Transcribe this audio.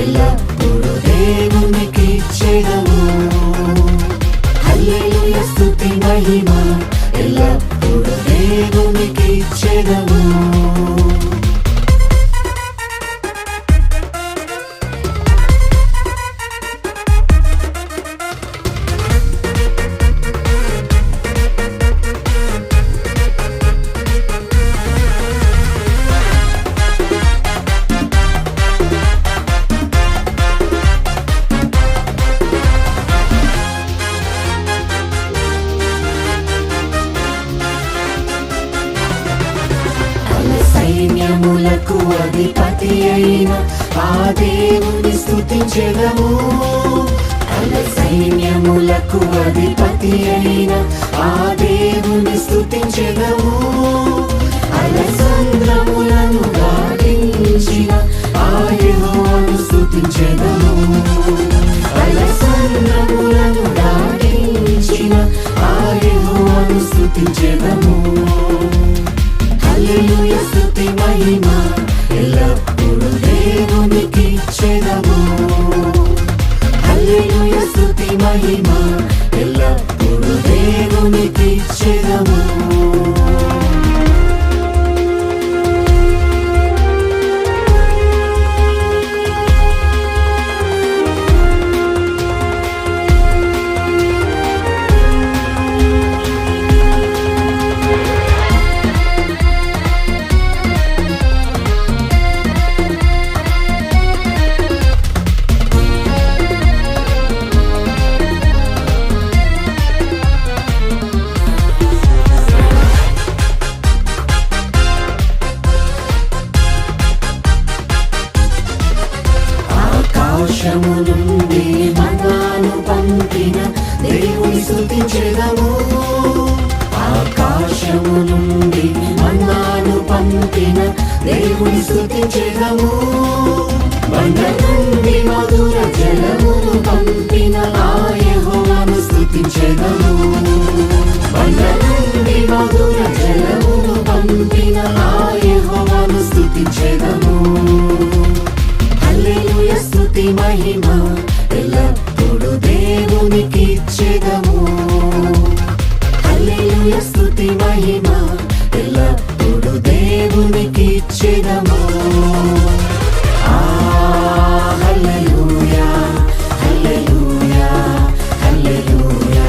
ఎల్లప్పుడు దేవునికి చెదము హల్లెలూయ స్తుతి మహిమ. ఎల్లప్పుడు దేవునికి అధిపతి అయిన ఆ దేవుని స్థుతించెదము అల సైన్యములకు అధిపతి అయిన ఆ దేవుని స్థుతించెదము స్తుతి దోషము నుండి మన్నాను పంపిన దేవుని స్తుతించెదము ఆకాశము నుండి మన్నాను పంపిన దేవుని స్తుతించెదము మన నుండి మధుర జలము హల్లెలూయ మహిమ ఎల్లప్పుడు దేవునికి ఇచ్చేదము ఆ, హల్లెలూయా, హల్లెలూయా, హల్లెలూయా.